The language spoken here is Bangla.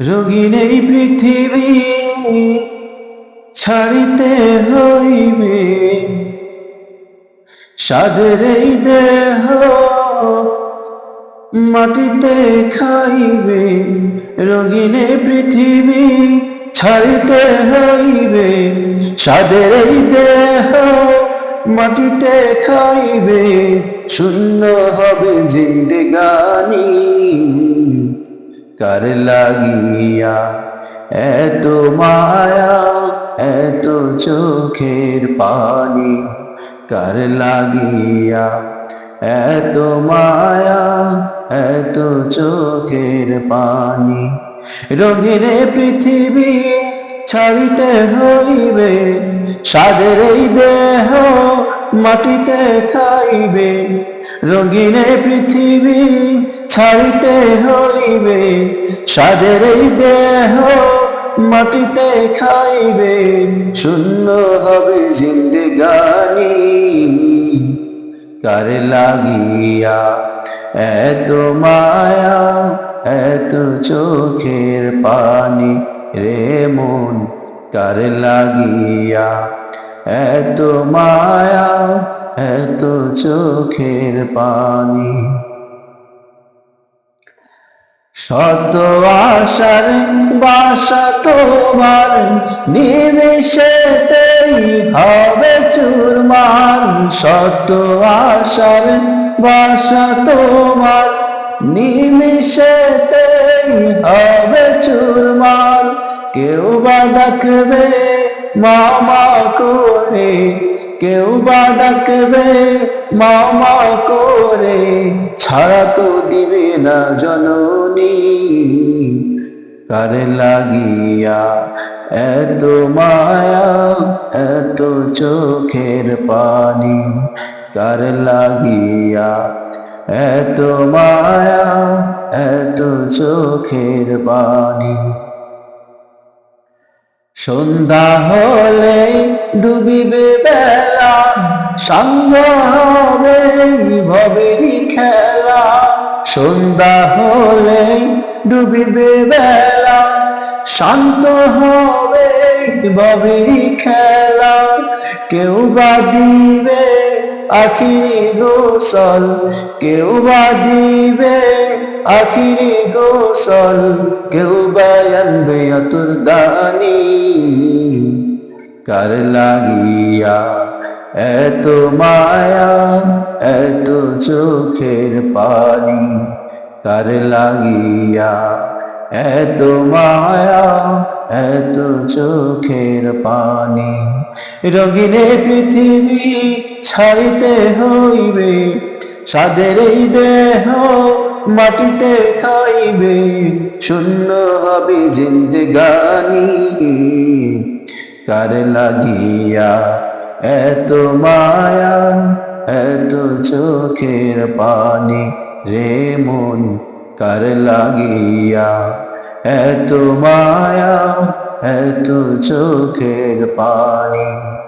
রোগীন এই পৃথিবী ছাড়িতে হইবে। সাদের এই দেহ মাটিতে খাইবে। রোগিনে পৃথিবী ছাড়িতে হইবে। সাদের এই দেহ মাটিতে খাইবে। শূন্য হবে জিন্দেগানি। কার লাগিয়া? এত মায়া, এত চোখের পানি কার লাগিয়া? এত মায়া, এত চোখের পানি রঙিনে পৃথিবী ছাড়িতে হইবে, সাদের এই দেহ মাটিতে খাইবে, রঙিনে পৃথিবী ছাড়িতে হইবে সাদের এই দেহ মাটিতে খাইবে, শূন্য হবে জিন্দেগানি। কার লাগিয়া এত মায়া, এত চোখের পানি রে মন, কার লাগিয়া এত মায়া, এত চোখের পানি। শত আশার বাসা তোমার নিমিশেতেই হবে চুরমান শত আশার বাসা তোমার নিমিশেতেই হবে চুরমান কেউ বা ডাকবে মামা করে কেউ বা ডাকবে, মামা করে। ছাড়া তো দিবে না জননী, কার লাগিয়া এত মায়া, এত চোখের পানি। কার লাগিয়া এত মায়া, এত চোখের পানি। সন্ধ্যা হলে ডুবিবে বেলা, সঙ্গ হবে ভবেরি খেলা। সন্ধ্যা হলে ডুবিবে বেলা, শান্ত হবে ভবেরি খেলা। কেউ বা দিবে আখিরি গোসল কেউ বা দিবে আখিরি গোসল, কেউ বা আনবে আতুর দানি। কার লাগিয়া এত মায়া, এত চোখের পানি। কার লাগিয়া এত মায়া, এত চোখের পানি। রঙিনে পৃথিবী ছাড়িতে হইবে সাদের এই দেহ মাটিতে খাইবে, শূন্য হবে জিন্দগানি। কার লাগিয়া এত মায়া, এত চোখের পানি রে মন? কার লাগিয়া এত মায়া, এত চোখের পানি?